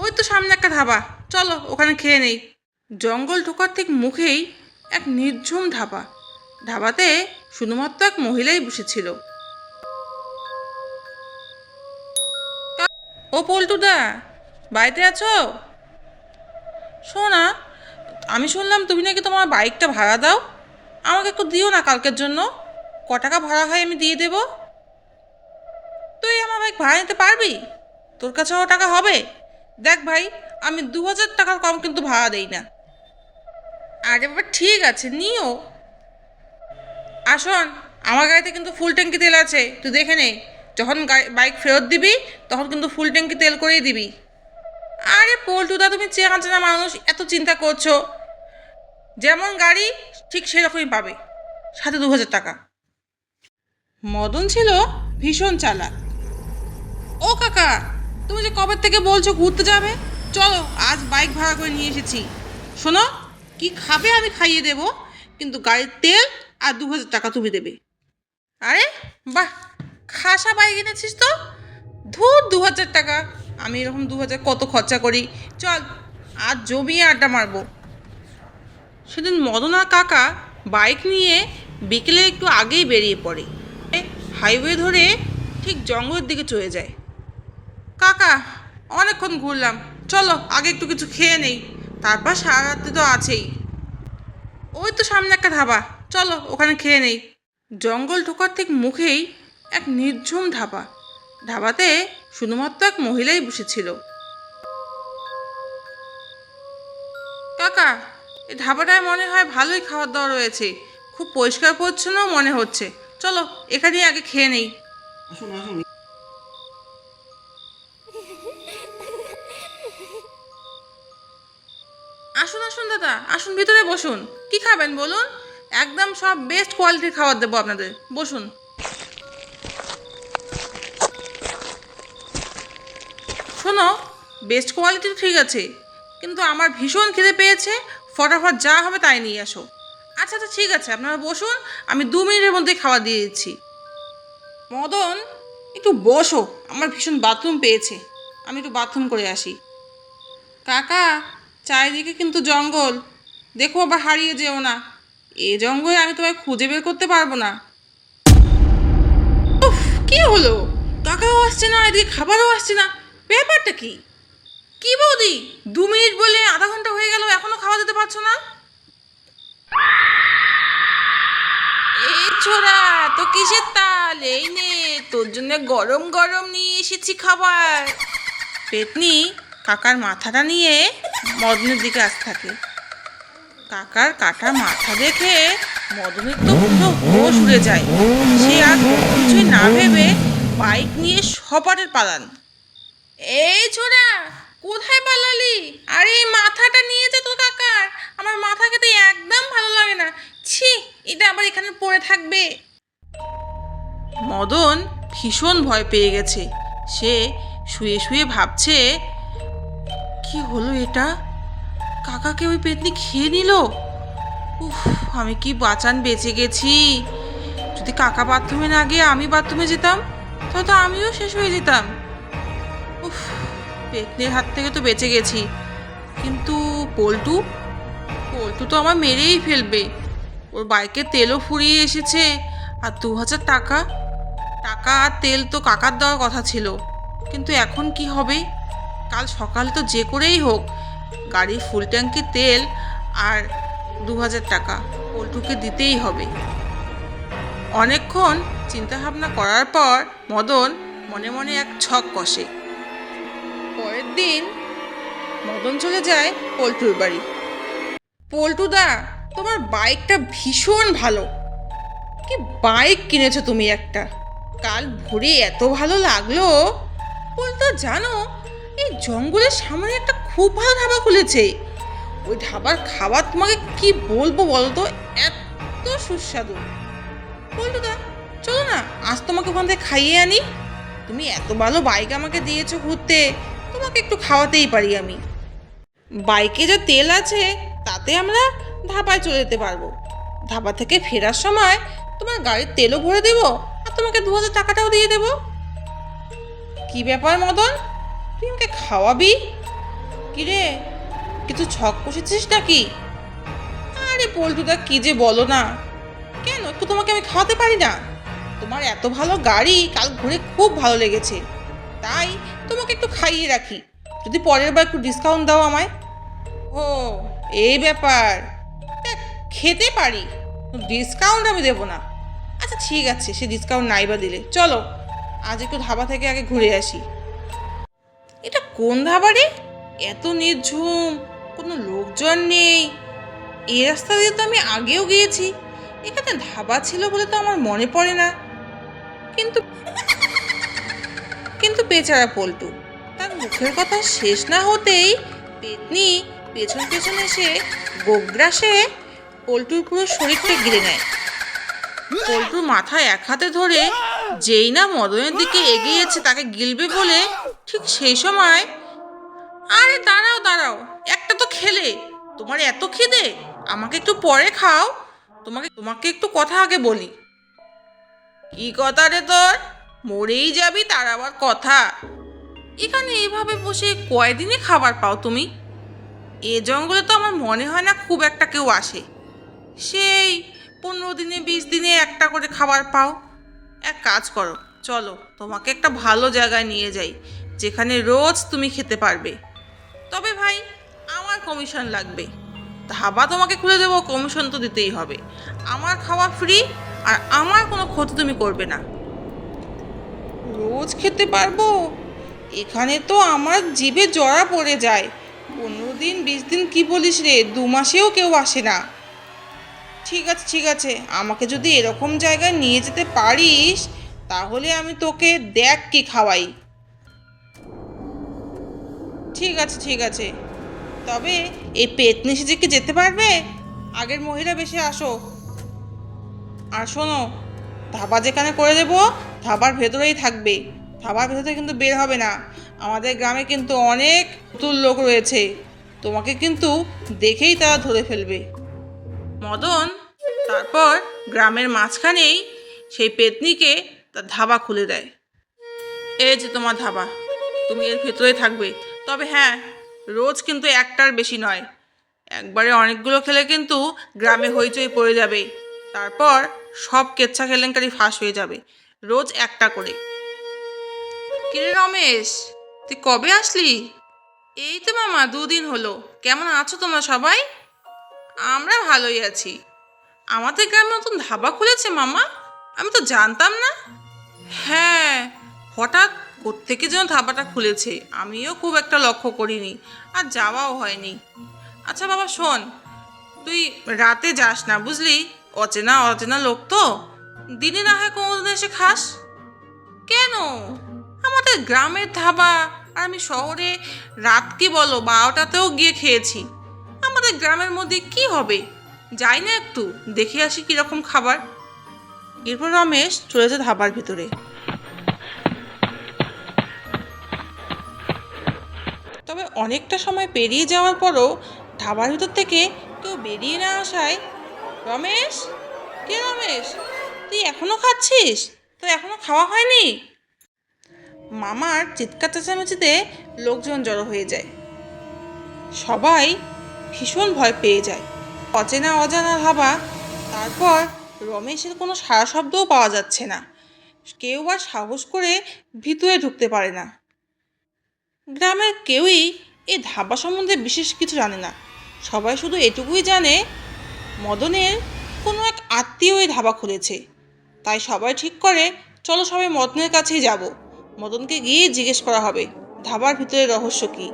ওই তো সামনে একটা ধাবা। চলো, ওখানে খেয়ে নেই। জঙ্গল ঢোকার ঠিক মুখেই এক নির্ঝুম ধাবা। ধাবাতে শুধুমাত্র এক মহিলাই বসেছিল। ও পল্টুদা, বাড়িতে আছো? শোনা, আমি শুনলাম তুমি নাকি তোমার বাইকটা ভাড়া দাও। আমাকে একটু দিও না কালকের জন্য। ক টাকা ভাড়া হয় আমি দিয়ে দেবো। তুই আমার বাইক ভাড়া নিতে পারবি? তোর কাছেও টাকা হবে? দেখ ভাই, আমি দু হাজার টাকার কম কিন্তু ভাড়া দেই না। আরে বাবা, ঠিক আছে, নিও। আসুন আমার গাড়িতে কিন্তু ফুল ট্যাঙ্কি তেল আছে, তুই দেখে নে। যখন বাইক ফেরত দিবি, তখন কিন্তু ফুল ট্যাঙ্কি তেল করেই দিবি। আরে পল্টুদা, তুমি চেনা চেনা মানুষ, এত চিন্তা করছ। যেমন গাড়ি, ঠিক সেরকমই পাবে। সাথে দু হাজার টাকা। মদন ছিল ভীষণ চালাক। ও কাকা তুমি যে কবে থেকে বলছো ঘুরতে যাবে? চলো, আজ বাইক ভাড়া করে নিয়ে এসেছি। শোনো, কি খাবে আমি খাইয়ে দেব, কিন্তু গাড়ির তেল আর দু হাজার টাকা তুমি দেবে। আরে, বাহ, খাসা বাইক এনেছিস তো? ধুর দু হাজার টাকা। আমি এরকম দু হাজার কত খরচা করি? চল, আজ জমিয়ে আড্ডা মারবো। সেদিন মদন আর কাকা বাইক নিয়ে বিকেলে একটু আগেই বেরিয়ে পড়ে। হাইওয়ে ধরে ঠিক জঙ্গলের দিকে চলে যায়। কাকা, অনেকক্ষণ ঘুরলাম। চলো, আগে একটু কিছু খেয়ে নেই। তারপর সারা রাত্রি তো আছেই। ওই তো সামনে একটা ধাবা। চলো, ওখানে খেয়ে নেই। জঙ্গল ঢোকার ঠিক মুখেই এক নির্ঝুম ধাবা। ধাবাতে শুধুমাত্র এক মহিলাই বসেছিল। কাকা, এই ধাবাটায় মনে হয় ভালোই খাবার দাওয়া রয়েছে। খুব পরিষ্কার পরিচ্ছন্ন মনে হচ্ছে। চলো, এখানেই আগে খেয়ে নেই। আসুন আসুন। আসুন আসুন দাদা, আসুন, ভিতরে বসুন। কি খাবেন বলুন? একদম সব বেস্ট কোয়ালিটির খাবার দেবো আপনাদের। বসুন। শোনো বেস্ট কোয়ালিটির ঠিক আছে, কিন্তু আমার ভীষণ খিদে পেয়েছে, ফটাফট যা হবে তাই নিয়ে আসো। আচ্ছা আচ্ছা ঠিক আছে, আপনারা বসুন, আমি দু মিনিটের মধ্যে খাবার দিয়ে দিচ্ছি। মদন, একটু বসো, আমার ভীষণ বাথরুম পেয়েছে। আমি একটু বাথরুম করে আসি। কাকা চারিদিকে কিন্তু জঙ্গল। দেখো আবার হারিয়ে যেও না। এ জঙ্গলে আমি তোমায় খুঁজে বের করতে পারব না। উফ, কি হলো? টাকাও আসছে না, এদিকে খাবারও আসছে না। ব্যাপারটা কি? কি বৌদি? দু মিনিট বলে আধা ঘণ্টা হয়ে গেল, এখনও খাওয়া দিতে পারছ না? এই ছোড়া, তো কিসের তাল? এই নে, তোর জন্য গরম গরম নিয়ে এসেছি খাবার। পেতনি কাকার মাথাটা নিয়ে মদনের দিকে আসতে থাকে। কাকার কাটা মাথা দেখে মদনের তো পুরো হোশ উড়ে যায়। সে আর কিছুই না ভেবে বাইক নিয়ে সপাটের পালান। এই ছোড়া, কোথায় পালালি? আরে এই মাথাটা নিয়েছে তো কাকার। আমার মাথা খেতে একদম ভালো লাগে না। ছি, এটা আবার এখানে পড়ে থাকবে। মদন ভীষণ ভয় পেয়ে গেছে। সে শুয়ে শুয়ে ভাবছে কি হলো এটা? কাকাকে ওই পেতনি খেয়ে নিল? উফ, আমি কি বাঁচান বেঁচে গেছি। যদি কাকা বাথরুমে না গিয়ে আমি বাথরুমে যেতাম, তাহলে তো আমিও শেষ হয়ে যেতাম। উফ, পেতনির হাত থেকে তো বেঁচে গেছি। কিন্তু পল্টু? পল্টু তো আমার মেরেই ফেলবে। ওর বাইকে তেলও ফুরিয়ে এসেছে, আর দু হাজার টাকা? টাকা আর তেল তো কাকার দেওয়ার কথা ছিল। কিন্তু এখন কি হবে? কাল সকালে তো যে করেই হোক, গাড়ির ফুল ট্যাঙ্কি তেল আর দু হাজার টাকা পল্টুকে দিতেই হবে। অনেকক্ষণ চিন্তাভাবনা করার পর মদন মনে মনে এক ছক কষে। পরের দিন মদন চলে যায় পল্টুর বাড়ি। পল্টুদা, তোমার বাইকটা ভীষণ ভালো। কি বাইক কিনেছো তুমি একটা? কাল ভোরে এত ভালো লাগল? বলতো জানো জঙ্গলের সামনে একটা খুব ভালো ধাবা খুলেছে। ওই ধাবার খাবার তোমাকে কি বলব বলো তো এত সুস্বাদু। বলতো দা চলো না, আজ তোমাকে ওখান থেকে খাইয়ে আনি। তুমি এত ভালো বাইক আমাকে দিয়েছ ঘুরতে, তোমাকে একটু খাওয়াতেই পারি আমি। বাইকে যে তেল আছে, তাতে আমরা ধাবায় চলে যেতে পারব। ধাবা থেকে ফেরার সময় তোমার গাড়ির তেলও ভরে দেবো আর তোমাকে দু হাজার টাকাটাও দিয়ে দেবো। কি ব্যাপার মদন? তুই আমাকে খাওয়াবি? কিরে, কিছু ছক কষেছিস নাকি? আরে পল্টুদা, কি যে বলো না। কেন, একটু তোমাকে আমি খাওয়াতে পারি না? তোমার এত ভালো গাড়ি কাল ঘুরে খুব ভালো লেগেছে। তাই তোমাকে একটু খাইয়ে রাখি। যদি পরের বার একটু ডিসকাউন্ট দাও আমায়। ও এই ব্যাপার। খেতে পারি। ডিসকাউন্ট আমি দেবো না। আচ্ছা ঠিক আছে, সে ডিসকাউন্ট নাই বা দিলে। চলো, আজ একটু ধাবা থেকে আগে ঘুরে আসি। কোন ধাবা রে এত নির্ঝুম, কোনো লোকজন নেই। এই রাস্তা দিয়ে তো আমি আগেও গিয়েছি। এখানে ধাবা ছিল বলে তো আমার মনে পড়ে না। কিন্তু কিন্তু বেচারা পল্টু, তার মুখের কথা শেষ না হতেই পেতনি পেছন পেছন এসে গোগ্রাসে পল্টুর পুরো শরীরটা গিরে নেয়। পল্টুর মাথায় এক হাতে ধরে যেই না মদনের দিকে এগিয়েছে তাকে গিলবে বলে ঠিক সেই সময় আরে দাঁড়াও দাঁড়াও, একটা তো খেলে। তোমার এত খিদে? আমাকে একটু পরে খাও। তোমাকে তোমাকে একটু কথা আগে বলি। কি কথা রে তোর? মরেই যাবি, তার আবার কথা। এখানে এইভাবে বসে কয়দিনে খাবার পাও তুমি? এ জঙ্গলে তো আমার মনে হয় না খুব একটা কেউ আসে। সেই পনেরো দিনে, বিশ দিনে একটা করে খাবার পাও। এক কাজ করো, চলো, তোমাকে একটা ভালো জায়গায় নিয়ে যাই, যেখানে রোজ তুমি খেতে পারবে। তবে ভাই, আমার কমিশন লাগবে। ধাবা তোমাকে খুলে দেবো কমিশন তো দিতেই হবে। আমার খাওয়া ফ্রি আর আমার কোনো ক্ষতি তুমি করবে না। রোজ খেতে পারব? এখানে তো আমার জিভে জড়া পড়ে যায়। পনেরো দিন, বিশ দিন কি বলিস রে, দু মাসেও কেউ আসে না। ঠিক আছে ঠিক আছে। আমাকে যদি এরকম জায়গায় নিয়ে যেতে পারিস, তাহলে আমি তোকে দেখ কি খাওয়াই। ঠিক আছে ঠিক আছে। তবে এই পেতনি কি যেতে পারবে? আগের মহিলা বেশি আসো। আর শোনো, ধাবা যেখানে করে দেবো, ধাবার ভেতরেই থাকবে। ধাবার ভেতরে কিন্তু বের হবে না। আমাদের গ্রামে কিন্তু অনেক নতুন লোক রয়েছে। তোমাকে কিন্তু দেখেই তারা ধরে ফেলবে। মদন তারপর গ্রামের মাঝখানেই সেই পেতনিকে তার ধাবা খুলে দেয়। এই যে তোমার ধাবা, তুমি এর ভেতরে থাকবে। তবে হ্যাঁ রোজ কিন্তু একটার বেশি নয়। একবারে অনেকগুলো খেলে কিন্তু গ্রামে হইচই পড়ে যাবে। তারপর সব কেচ্ছা কেলেঙ্কারি ফাঁস হয়ে যাবে, রোজ একটা করে। কিরে রমেশ, তুই কবে আসলি? এই তো মামা, দুদিন হলো। কেমন আছো তোমরা সবাই? আমরা ভালোই আছি। আমাদের গ্রামে নতুন ধাবা খুলেছে মামা? আমি তো জানতাম না। হ্যাঁ হঠাৎ কোত্থেকে যেন ধাবাটা খুলেছে। আমিও খুব একটা লক্ষ্য করিনি, আর যাওয়াও হয়নি। আচ্ছা বাবা, শোন, তুই রাতে যাস না, বুঝলি? অচেনা অচেনা লোক তো। দিনে না হয় কোনোদিন এসে খাস। কেন? আমাদের গ্রামের ধাবা, আর আমি শহরে রাত কি বলো, বারোটাতেও গিয়ে খেয়েছি। আমাদের গ্রামের মধ্যে কি হবে? যাই না একটু, দেখে আসি কীরকম খাবার। এরপর রমেশ চলেছে ধাবার ভিতরে। তবে অনেকটা সময় পেরিয়ে যাওয়ার পরও ধাবার ভিতর থেকে কেউ বেরিয়ে না আসায়, রমেশ? কে রমেশ? তুই এখনও খাচ্ছিস? তো এখনও খাওয়া হয়নি? মামার চিৎকার চেঁচামেচিতে লোকজন জড়ো হয়ে যায়। সবাই ভীষণ ভয় পেয়ে যায়। অচেনা অজানা ভাবা, তারপর রমেশের কোনো সারা শব্দও পাওয়া যাচ্ছে না। কেউ আর সাহস করে ভিতরে ঢুকতে পারে না। গ্রামের কেউই এই ধাবা সম্বন্ধে বিশেষ কিছু জানে না। সবাই শুধু এটুকুই জানে, মদনের কোনো এক আত্মীয় এই ধাবা খুলেছে। তাই সবাই ঠিক করে, চলো সবাই মদনের কাছেই যাব। মদনকে গিয়ে জিজ্ঞেস করা হবে, ধাবার ভিতরে রহস্য কী?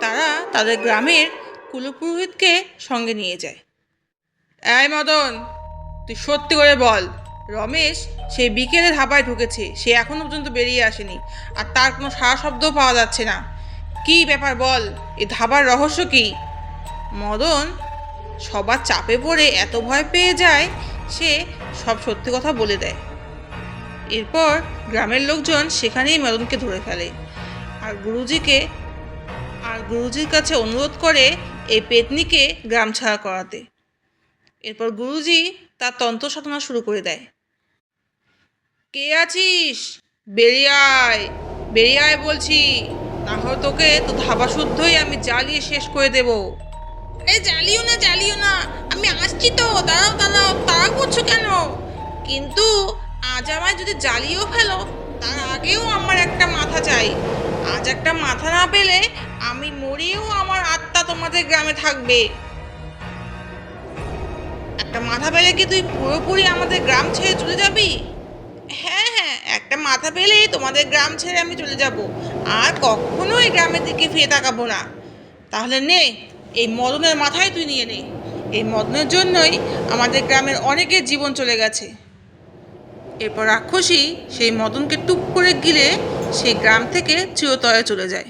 তারা তাদের গ্রামের কুলপুরোহিতকে সঙ্গে নিয়ে যায়। এই মদন, তুই সত্যি করে বল, রমেশ সেই বিকেলে ধাবায় ঢুকেছে, সে এখনও পর্যন্ত বেরিয়ে আসেনি, আর তার কোনো সারা শব্দও পাওয়া যাচ্ছে না। কী ব্যাপার বল এই ধাবার রহস্য কী? মদন সবার চাপে পড়ে এত ভয় পেয়ে যায়, সে সব সত্যি কথা বলে দেয়। এরপর গ্রামের লোকজন সেখানেই মদনকে ধরে ফেলে। আর গুরুজিকে, আর গুরুজির কাছে অনুরোধ করে এই পেতনিকে গ্রাম ছাড়া করাতে। এরপর গুরুজি তার তন্ত্র সাধনা শুরু করে দেয়। কে আছিস? বেরিয়ে আয় বেরিয়ে আয় বলছি। তাহলে তোকে তো ধাবা শুদ্ধই আমি জ্বালিয়ে শেষ করে দেব। আরে জ্বালিও না জ্বালিও না। আমি আসছি তো দাঁড়াও দাঁড়াও তাড়া করছ কেন? কিন্তু আজ আমায় যদি জ্বালিয়েও ফেলো তার আগেও আমার একটা মাথা চাই। আজ একটা মাথা না পেলে আমি মরিয়েও আমার আত্মা তোমাদের গ্রামে থাকবে। একটা মাথা পেলে কি তুই পুরোপুরি আমাদের গ্রাম ছেড়ে চলে যাবি? হ্যাঁ হ্যাঁ একটা মাথা পেলেই তোমাদের গ্রাম ছেড়ে আমি চলে যাব। আর কখনো এই গ্রামের দিকে ফিরে তাকাবো না। তাহলে নে, এই মদনের মাথায় তুই নিয়ে নে। এই মদনের জন্যই আমাদের গ্রামের অনেকের জীবন চলে গেছে। এরপর রাক্ষসী সেই মদনকে টুপ করে গিলে সেই গ্রাম থেকে চিরতরে চলে যায়।